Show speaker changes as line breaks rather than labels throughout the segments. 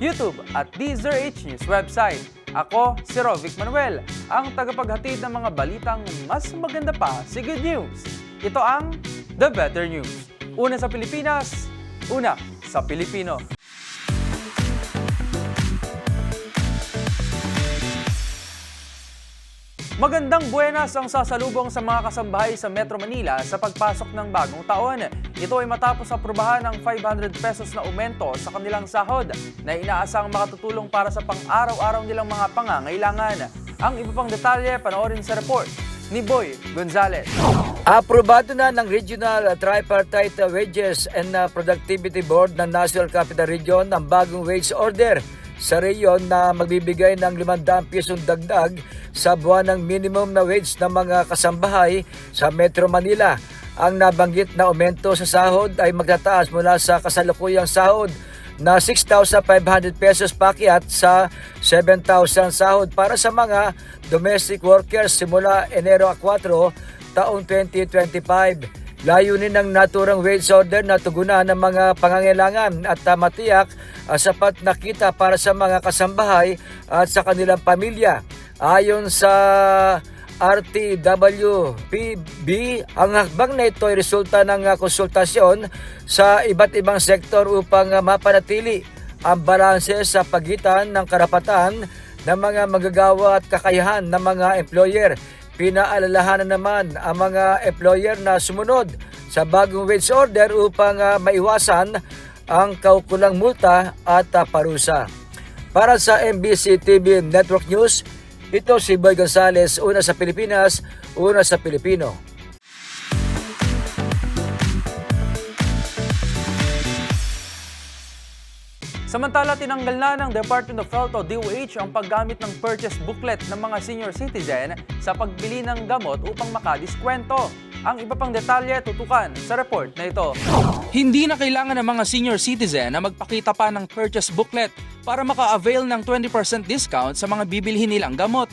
YouTube at DZRH News website. Ako, si Rovic Manuel, ang tagapaghatid ng mga balitang mas maganda pa si Good News. Ito ang The Better News. Una sa Pilipinas, una sa Pilipino. Magandang buenas ang sasalubong sa mga kasambahay sa Metro Manila sa pagpasok ng bagong taon. Ito ay matapos aprubahan ng 500 pesos na aumento sa kanilang sahod na inaasang makatutulong para sa pang-araw-araw nilang mga pangangailangan. Ang iba pang detalye panoorin sa report ni Boy Gonzales.
Aprobado na ng Regional Tripartite Wages and Productivity Board ng National Capital Region ang bagong wage order sa reyon na magbibigay ng 500 pisong dagdag sa buwan ng minimum na wage ng mga kasambahay sa Metro Manila. Ang nabanggit na aumento sa sahod ay magtataas mula sa kasalukuyang sahod na 6,500 pesos pakiat sa 7,000 sahod para sa mga domestic workers simula Enero 4 taong 2025. Layunin ng naturang wage order na tugunan ng mga pangangailangan at uh, matiyak uh, sapat na kita para sa mga kasambahay at sa kanilang pamilya. Ayon sa RTWPB, ang hakbang na ito ay resulta ng uh, konsultasyon sa iba't ibang sektor upang mapanatili ang balanse sa pagitan ng karapatan ng mga magagawa at kakayahan ng mga employer Pinaalalahanan naman ang mga employer na sumunod sa bagong wage order upang uh, maiwasan ang kaukulang multa at uh, parusa. Para sa MBC TV Network News, ito si Boy Gonzales, una sa Pilipinas, una sa Pilipino.
Samantala, tinanggal na ng Department of Health o DOH ang paggamit ng purchase booklet ng mga senior citizen sa pagbili ng gamot upang makadiskwento. Ang iba pang detalye tutukan sa report na ito. Hindi na kailangan ng mga senior citizen na magpakita pa ng purchase booklet para maka-avail ng 20% discount sa mga bibilhin nilang gamot.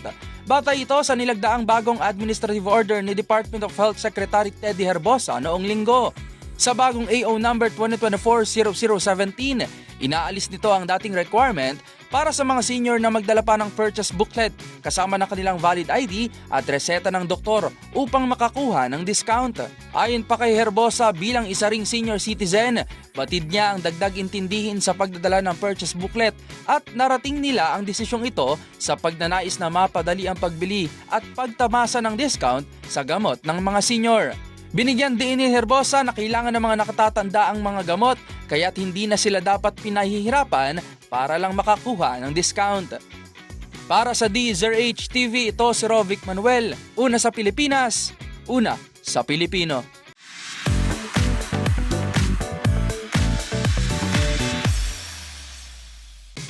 Batay ito sa nilagdaang bagong administrative order ni Department of Health Secretary Teddy Herbosa noong linggo. Sa bagong AO number 2024-0017, inaalis nito ang dating requirement para sa mga senior na magdala pa ng purchase booklet kasama ng kanilang valid ID at reseta ng doktor upang makakuha ng discount. Ayon pa kay Herbosa bilang isa ring senior citizen, batid niya ang dagdag intindihin sa pagdadala ng purchase booklet at narating nila ang desisyong ito sa pagnanais na mapadali ang pagbili at pagtamasa ng discount sa gamot ng mga senior. Binigyan din ni Herbosa na kailangan ng mga nakatatanda ang mga gamot kaya't hindi na sila dapat pinahihirapan para lang makakuha ng discount. Para sa DZRH TV, ito si Rovic Manuel. Una sa Pilipinas, una sa Pilipino.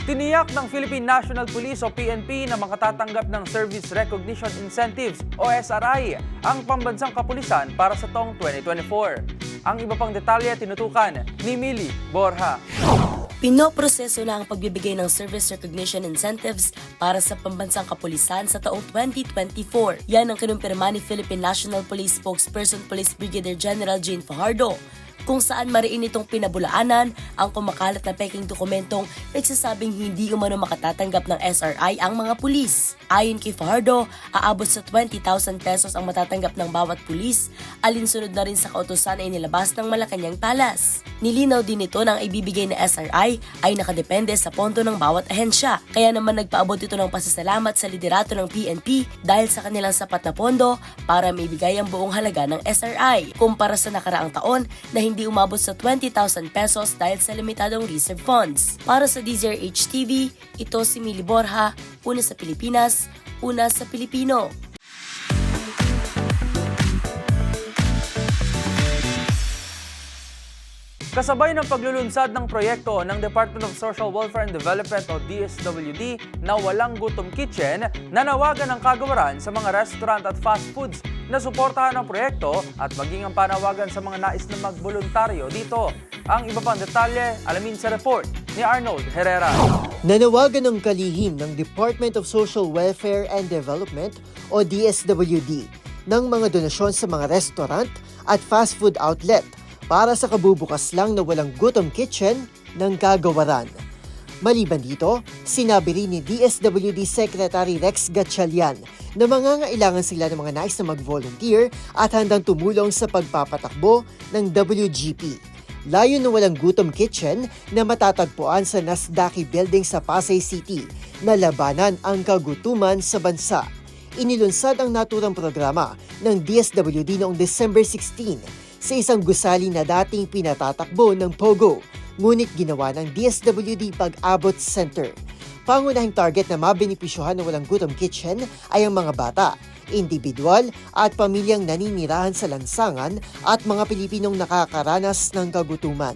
Tiniyak ng Philippine National Police o PNP na makatatanggap ng Service Recognition Incentives o SRI ang pambansang kapulisan para sa taong 2024. Ang iba pang detalye tinutukan ni Millie Borja.
Pinoproseso na ang pagbibigay ng Service Recognition Incentives para sa pambansang kapulisan sa taong 2024. Yan ang kinumpirma ni Philippine National Police Spokesperson Police Brigadier General Jane Fajardo. Kung saan mariin itong pinabulaanan ang kumakalat na peking dokumentong nagsasabing hindi umano makatatanggap ng SRI ang mga pulis. Ayon kay Fajardo, aabot sa 20,000 pesos ang matatanggap ng bawat pulis, alinsunod na rin sa kautosan ay nilabas ng Malacanang Talas. Nilinaw din ito na ang ibibigay na SRI ay nakadepende sa pondo ng bawat ahensya. Kaya naman nagpaabot ito ng pasasalamat sa liderato ng PNP dahil sa kanilang sapat na pondo para maibigay ang buong halaga ng SRI. Kumpara sa nakaraang taon na hindi umabot sa 20,000 pesos dahil sa limitadong reserve funds. Para sa DZRH TV, ito si Mili Borja, una sa Pilipinas, una sa Pilipino.
Kasabay ng paglulunsad ng proyekto ng Department of Social Welfare and Development o DSWD na walang gutom kitchen, nanawagan ng kagawaran sa mga restaurant at fast foods na suportahan ang proyekto at maging ang panawagan sa mga nais na magboluntaryo dito. Ang iba pang detalye, alamin sa report ni Arnold Herrera.
Nanawagan ng kalihim ng Department of Social Welfare and Development o DSWD ng mga donasyon sa mga restaurant at fast food outlet para sa kabubukas lang na walang gutom kitchen ng kagawaran. Maliban dito, sinabi rin ni DSWD Secretary Rex Gatchalian na mangangailangan sila ng mga nais na mag-volunteer at handang tumulong sa pagpapatakbo ng WGP. Layo ng walang gutom kitchen na matatagpuan sa Nasdaqi Building sa Pasay City na labanan ang kagutuman sa bansa. Inilunsad ang naturang programa ng DSWD noong December 16 sa isang gusali na dating pinatatakbo ng POGO, ngunit ginawa ng DSWD Pag-abot Center. Pangunahing target na mabenepisyohan ng walang gutom kitchen ay ang mga bata, individual at pamilyang naninirahan sa lansangan at mga Pilipinong nakakaranas ng kagutuman.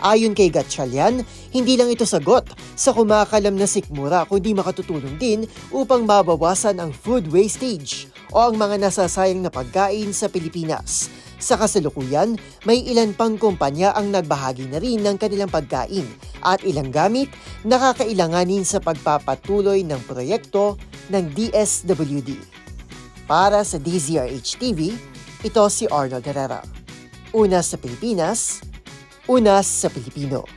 Ayon kay Gatchalian, hindi lang ito sagot sa kumakalam na sikmura kundi makatutulong din upang mabawasan ang food wastage o ang mga nasasayang na pagkain sa Pilipinas. Sa kasalukuyan, may ilan pang kumpanya ang nagbahagi na rin ng kanilang pagkain at ilang gamit nakakailanganin sa pagpapatuloy ng proyekto ng DSWD. Para sa DZRH TV, ito si Arnold Herrera. Una sa Pilipinas, una sa Pilipino.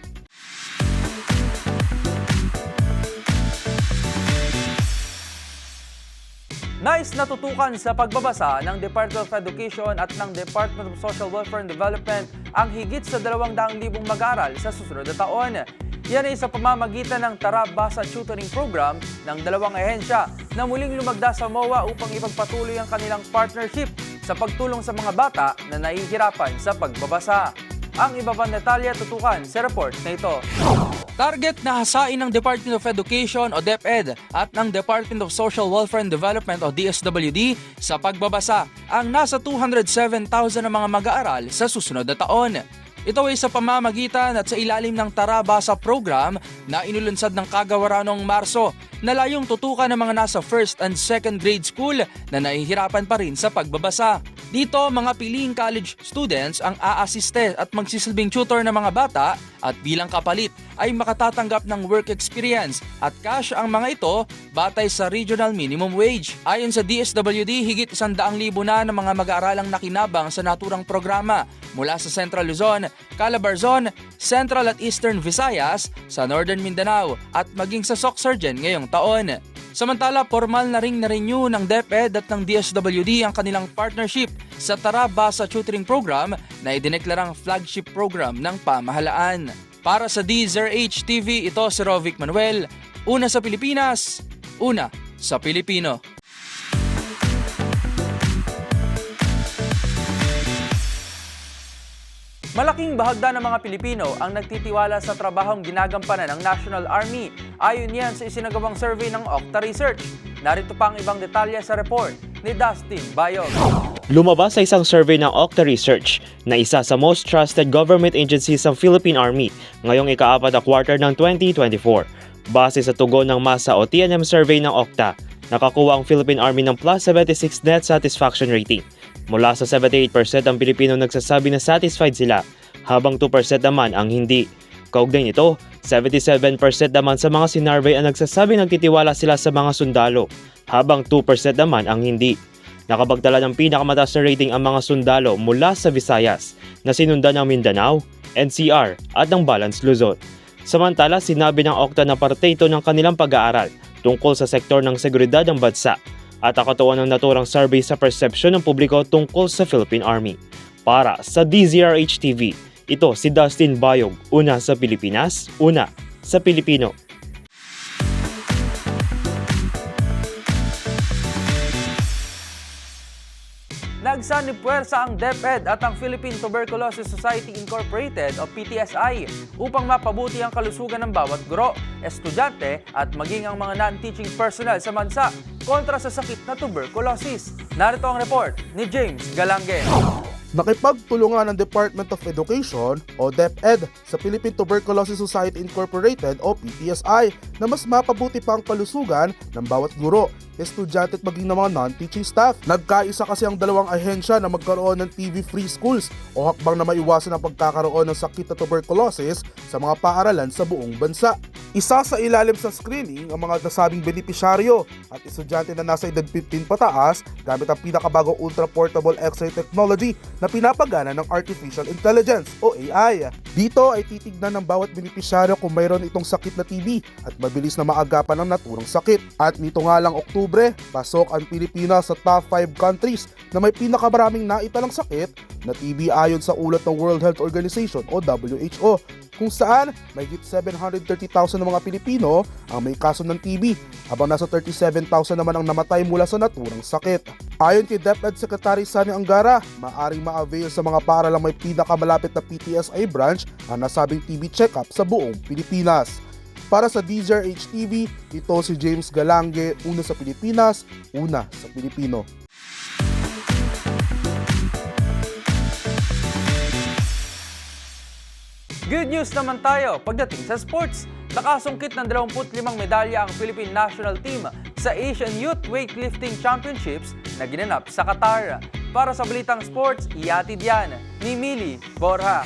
Nais natutukan sa pagbabasa ng Department of Education at ng Department of Social Welfare and Development ang higit sa 200,000 mag-aaral sa susunod na taon. Yan ay sa pamamagitan ng Tara Basa Tutoring Program ng dalawang ahensya na muling lumagda sa MOA upang ipagpatuloy ang kanilang partnership sa pagtulong sa mga bata na nahihirapan sa pagbabasa. Ang iba pang detalye tutukan sa report na ito. Target na hasain ng Department of Education o DepEd at ng Department of Social Welfare and Development o DSWD sa pagbabasa ang nasa 207,000 na mga mag-aaral sa susunod na taon. Ito ay sa pamamagitan at sa ilalim ng Tarabasa program na inulunsad ng kagawaran noong Marso na layong tutukan ng mga nasa first and second grade school na nahihirapan pa rin sa pagbabasa. Dito, mga piling college students ang aasiste at magsisilbing tutor ng mga bata at bilang kapalit ay makatatanggap ng work experience at cash ang mga ito batay sa regional minimum wage. Ayon sa DSWD, higit 100,000 na ng mga mag-aaralang nakinabang sa naturang programa mula sa Central Luzon, Calabar Zone, Central at Eastern Visayas, sa Northern Mindanao at maging sa Soxargen ngayong taon. Samantala, formal na ring na-renew ng DepEd at ng DSWD ang kanilang partnership sa Tara Basa Tutoring Program na idineklarang flagship program ng pamahalaan. Para sa DZRH TV, ito si Rovic Manuel. Una sa Pilipinas, una sa Pilipino. Malaking bahagda ng mga Pilipino ang nagtitiwala sa trabahong ginagampanan ng National Army. Ayon yan sa isinagawang survey ng Okta Research. Narito pa ang ibang detalye sa report ni Dustin Bayog.
Lumabas sa isang survey ng Okta Research na isa sa most trusted government agencies ng Philippine Army ngayong ikaapat na quarter ng 2024. Base sa tugon ng masa o TNM survey ng Okta, nakakuha ang Philippine Army ng plus 76 net satisfaction rating. Mula sa 78% ang Pilipino nagsasabi na satisfied sila, habang 2% naman ang hindi. Kaugnay nito, 77% naman sa mga sinurvey ang nagsasabi nagtitiwala sila sa mga sundalo, habang 2% naman ang hindi. Nakapagtala ng pinakamataas na rating ang mga sundalo mula sa Visayas na sinundan ng Mindanao, NCR at ng Balance Luzon. Samantala, sinabi ng Okta na parte ito ng kanilang pag-aaral tungkol sa sektor ng seguridad ng bansa at nakatuwa ng naturang survey sa perception ng publiko tungkol sa Philippine Army. Para sa DZRH TV, ito si Dustin Bayog, una sa Pilipinas, una sa Pilipino.
Nagsanipwersa ang DepEd at ang Philippine Tuberculosis Society Incorporated o PTSI upang mapabuti ang kalusugan ng bawat guro, estudyante at maging ang mga non-teaching personnel sa bansa kontra sa sakit na tuberculosis. Narito ang report ni James Galange.
Nakipagtulungan ng Department of Education o DepEd sa Philippine Tuberculosis Society Incorporated o PTSI na mas mapabuti pa ang kalusugan ng bawat guro, estudyante at maging ng mga non-teaching staff. Nagkaisa kasi ang dalawang ahensya na magkaroon ng TV-free schools o hakbang na maiwasan ang pagkakaroon ng sakit na tuberculosis sa mga paaralan sa buong bansa. Isa sa ilalim sa screening ang mga nasabing benepisyaryo at estudyante na nasa edad 15 pataas gamit ang pinakabagong ultra-portable X-ray technology na pinapagana ng Artificial Intelligence o AI. Dito ay titignan ng bawat benepisyaryo kung mayroon itong sakit na TB at mabilis na maagapan ang naturang sakit. At nito nga lang Oktubre, pasok ang Pilipinas sa top 5 countries na may pinakamaraming naitalang sakit na TB ayon sa ulat ng World Health Organization o WHO kung saan may 730,000 ng mga Pilipino ang may kaso ng TB habang nasa 37,000 naman ang namatay mula sa naturang sakit. Ayon kay DepEd Secretary Sani Angara, maaring ma-avail sa mga paaralang may pinakamalapit na PTSI branch ang nasabing TB check-up sa buong Pilipinas. Para sa DZRH TV, ito si James Galange, una sa Pilipinas, una sa Pilipino.
Good news naman tayo pagdating sa sports. Nakasungkit ng 25 medalya ang Philippine National Team sa Asian Youth Weightlifting Championships na ginanap sa Qatar. Para sa Balitang Sports, iatid yan ni Mili Borja.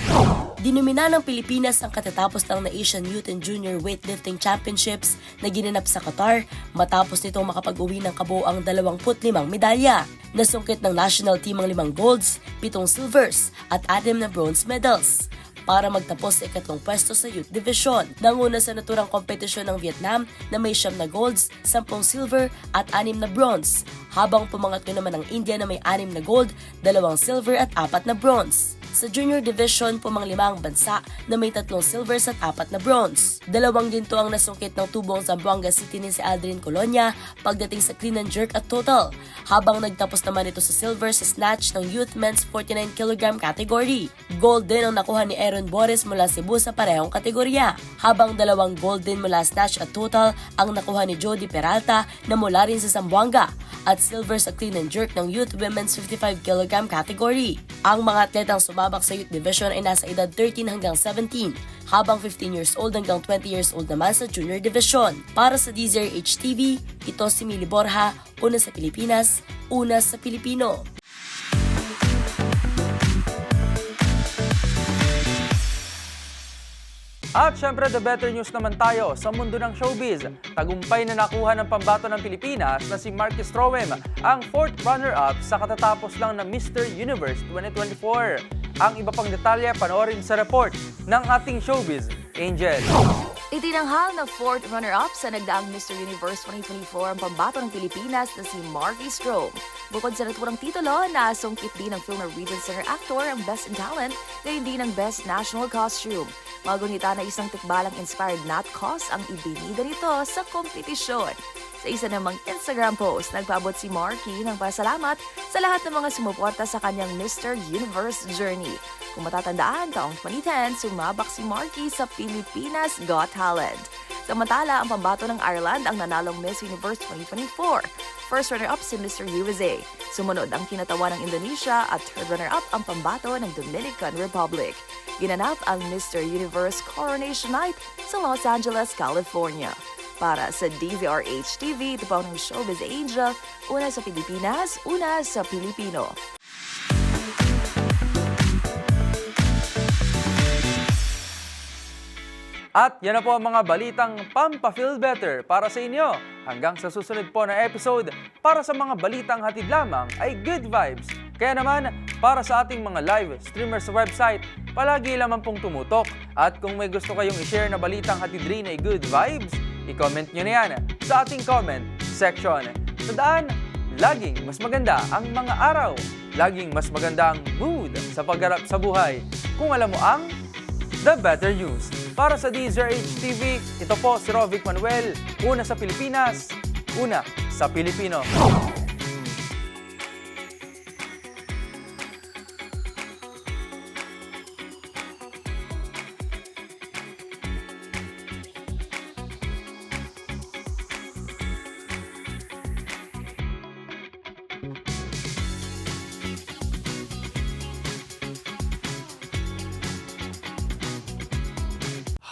Dinumina ng Pilipinas ang katatapos lang na Asian Youth and Junior Weightlifting Championships na ginanap sa Qatar matapos nitong makapag-uwi ng kabuoang 25 medalya. Nasungkit ng national team ang limang golds, pitong silvers at anim na bronze medals para magtapos sa ikatlong pwesto sa Youth Division. Nanguna sa naturang kompetisyon ng Vietnam na may siyam na golds, sampung silver at anim na bronze, habang pumangatlo naman ang India na may anim na gold, dalawang silver at apat na bronze. Sa junior division, pumanglima ang bansa na may tatlong silvers at apat na bronze. Dalawang ginto ang nasungkit ng tubong Zamboanga City ni si Aldrin Colonia pagdating sa clean and jerk at total, habang nagtapos naman ito sa silver sa snatch ng youth men's 49kg category. Gold din ang nakuha ni Aaron Boris mula Cebu sa parehong kategorya, habang dalawang gold din mula snatch at total ang nakuha ni Jody Peralta na mula rin sa Zamboanga at silver sa clean and jerk ng youth women's 55kg category. Ang mga atletang sumabak sa youth division ay nasa edad 13 hanggang 17, habang 15 years old hanggang 20 years old naman sa junior division. Para sa DZRH TV, ito si Mili Borja, una sa Pilipinas, una sa Pilipino.
At syempre, the better news naman tayo sa mundo ng showbiz. Tagumpay na nakuha ng pambato ng Pilipinas na si Marcus Troem, ang fourth runner-up sa katatapos lang na Mr. Universe 2024. Ang iba pang detalye panoorin sa report ng ating showbiz, Angel.
Itinanghal na fourth runner-up sa nagdaang Mr. Universe 2024 ang pambato ng Pilipinas na si Marky Strome. Bukod sa naturang titulo, nasungkit din ng Film Norwegian Singer Actor ang Best in Talent, gayon din ang Best National Costume. Magunita na isang tikbalang inspired not cause ang ibinida nito sa kompetisyon. Sa isa namang Instagram post, nagpaabot si Marky ng pasalamat sa lahat ng mga sumuporta sa kanyang Mr. Universe journey. Kung matatandaan, taong 2010, sumabak si Marky sa Pilipinas Got Talent. Samantala, ang pambato ng Ireland ang nanalong Miss Universe 2024. First runner-up si Mr. USA. Sumunod ang kinatawa ng Indonesia at third runner-up ang pambato ng Dominican Republic. Ginanap ang Mr. Universe Coronation Night sa Los Angeles, California. Para sa DZRH TV, po ang Showbiz Angel, una sa Pilipinas, una sa Pilipino.
At yan na po ang mga balitang Pampa Feel Better para sa inyo. Hanggang sa susunod po na episode, para sa mga balitang hatid lamang ay good vibes. Kaya naman, para sa ating mga live streamers website, palagi lamang pong tumutok. At kung may gusto kayong i-share na balitang hatid rin ay good vibes, i-comment nyo na yan sa ating comment section. Tandaan, laging mas maganda ang mga araw. Laging mas maganda ang mood sa pagharap sa buhay. Kung alam mo ang The Better News. Para sa DZRH TV, ito po si Rovic Manuel. Una sa Pilipinas, una sa Pilipino.